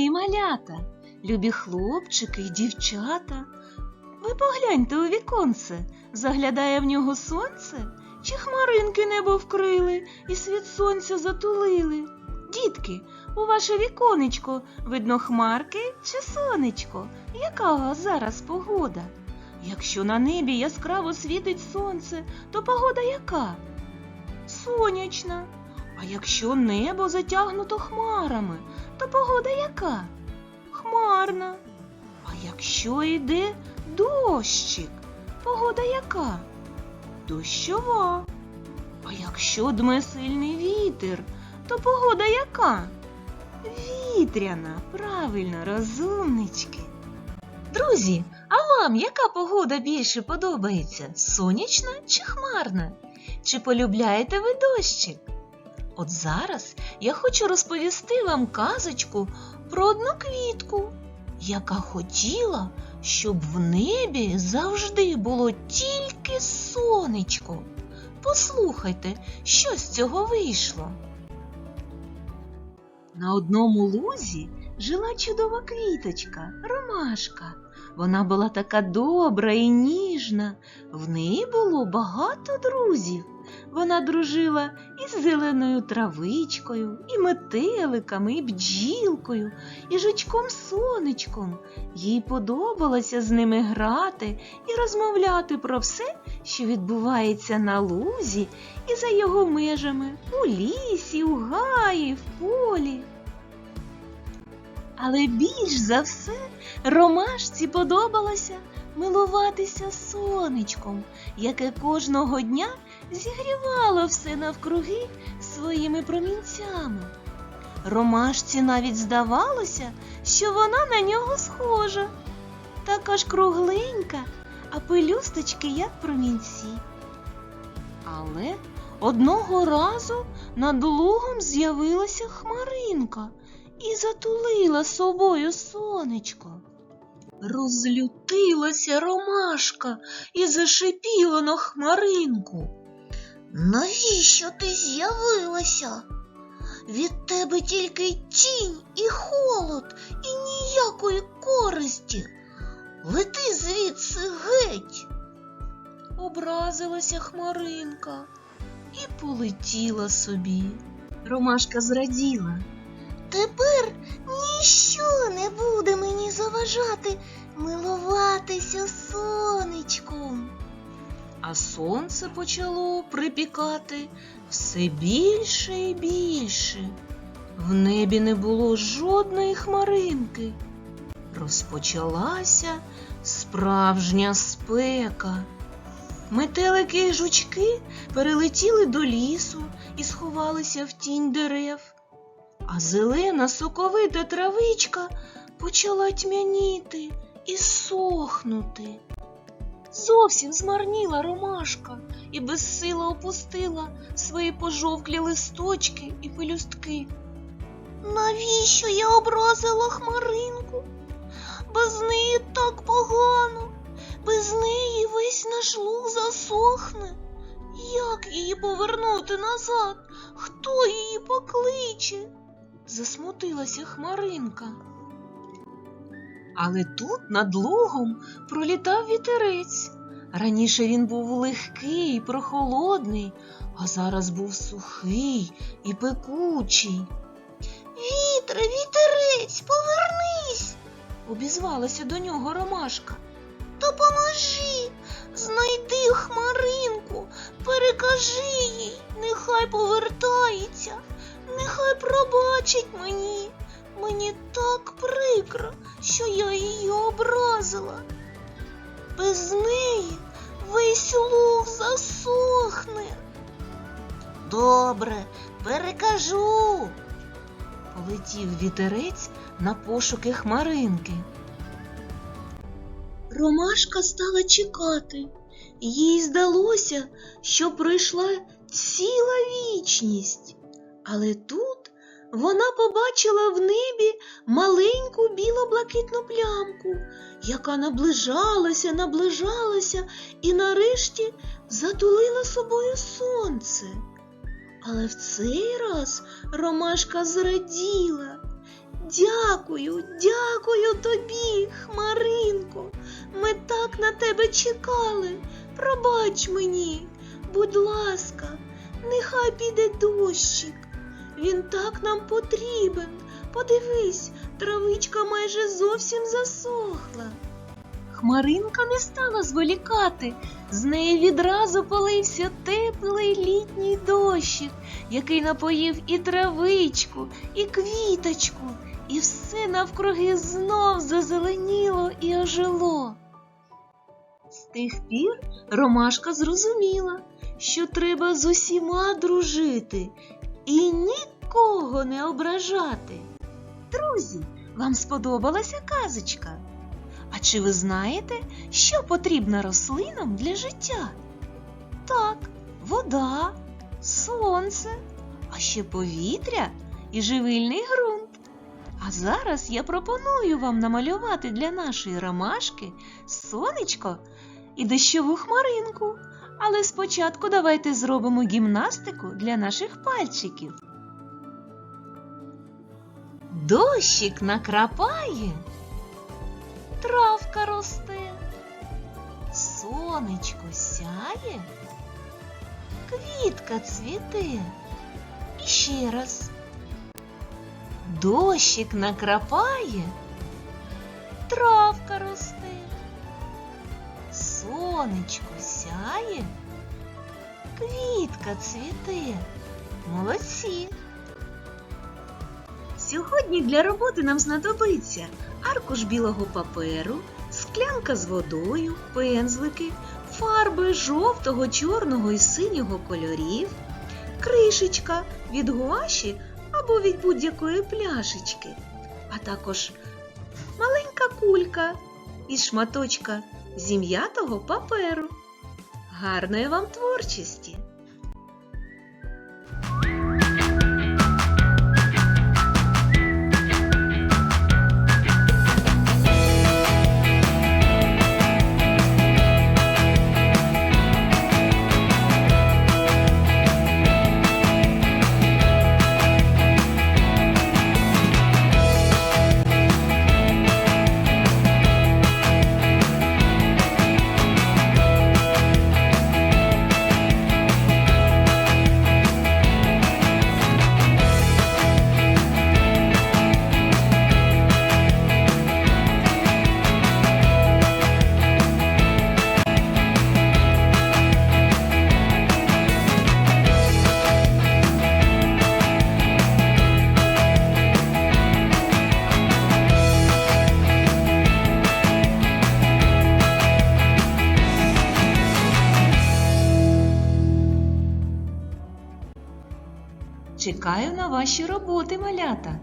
мої малята, любі хлопчики й дівчата. Ви погляньте у віконце, заглядає в нього сонце, чи хмаринки небо вкрили і світ сонця затулили. Дітки, у ваше віконечко видно хмарки чи сонечко? Яка зараз погода? Якщо на небі яскраво світить сонце, то погода яка? Сонячна. А якщо небо затягнуто хмарами, то погода яка? Хмарна. А якщо йде дощик, погода яка? Дощова. А якщо дме сильний вітер, то погода яка? Вітряна, правильно, розумнички. Друзі, а вам яка погода більше подобається? Сонячна чи хмарна? Чи полюбляєте ви дощик? От зараз я хочу розповісти вам казочку про одну квітку, яка хотіла, щоб в небі завжди було тільки сонечко. Послухайте, що з цього вийшло. На одному лузі жила чудова квіточка, ромашка. Вона була така добра і ніжна. В неї було багато друзів. Вона дружила із зеленою травичкою, і метеликами, і бджілкою, і жучком сонечком. Їй подобалося з ними грати і розмовляти про все, що відбувається на лузі і за його межами, у лісі, у гаї, в полі. Але більш за все ромашці подобалося милуватися сонечком, яке кожного дня зігрівало все навкруги своїми промінцями. Ромашці навіть здавалося, що вона на нього схожа, така ж кругленька, а пелюсточки як промінці. Але одного разу над лугом з'явилася хмаринка і затулила собою сонечко. Розлютилася ромашка і зашипіла на хмаринку. Навіщо ти з'явилася? Від тебе тільки тінь і холод, і ніякої користі. Лети звідси геть. Образилася хмаринка і полетіла собі. Ромашка зраділа. Тепер ніщо не буде мені заважати милуватися. А сонце почало припікати все більше і більше. В небі не було жодної хмаринки. Розпочалася справжня спека. Метелики і жучки перелетіли до лісу і сховалися в тінь дерев, а зелена соковита травичка почала тьмяніти і сохнути. Зовсім змарніла ромашка і безсила опустила свої пожовклі листочки і пелюстки. Навіщо я образила хмаринку? Без неї так погано, без неї весь наш луг засохне. Як її повернути назад? Хто її покличе? Засмутилася хмаринка. Але тут над лугом пролітав вітерець. Раніше він був легкий, і прохолодний, а зараз був сухий і пекучий. Вітре, вітерець, повернись, Обізвалася до нього ромашка. допоможи, знайди хмаринку, перекажи їй, нехай повертається, нехай пробачить мені. Луг засохне. Добре, перекажу. Полетів вітерець на пошуки хмаринки. Ромашка стала чекати. Їй здалося, що пройшла ціла вічність. Але тут вона побачила в небі маленьку біло-блакитну плямку, яка наближалася, наближалася і нарешті затулила собою сонце. Але в цей раз ромашка зраділа. Дякую, дякую тобі, Хмаринко. Ми так на тебе чекали. Пробач мені, будь ласка, нехай піде дощик. Він так нам потрібен. Подивись, травичка майже зовсім засохла. Хмаринка не стала зволікати. З неї відразу полився теплий літній дощик, який напоїв і травичку, і квіточку, і все навкруги знов зазеленіло і ожило. З тих пір Ромашка зрозуміла, що треба з усіма дружити і нікого не ображати. Друзі, вам сподобалася казочка? А чи ви знаєте, що потрібно рослинам для життя? Так, вода, сонце, а ще повітря і живильний ґрунт. А зараз я пропоную вам намалювати для нашої ромашки сонечко і дощову хмаринку. Але спочатку давайте зробимо гімнастику для наших пальчиків. Дощик накрапає, травка росте, сонечко сяє, квітка цвіте. І ще раз. Дощик накрапає, травка росте, сонечко сяє, квітка цвіте. Молодці! Сьогодні для роботи нам знадобиться аркуш білого паперу, склянка з водою, пензлики, фарби жовтого, чорного і синього кольорів, кришечка від гуаші або від будь-якої пляшечки, а також маленька кулька із шматочка зім'ятого паперу. Гарної вам творчості! Чекаю на ваші роботи, малята.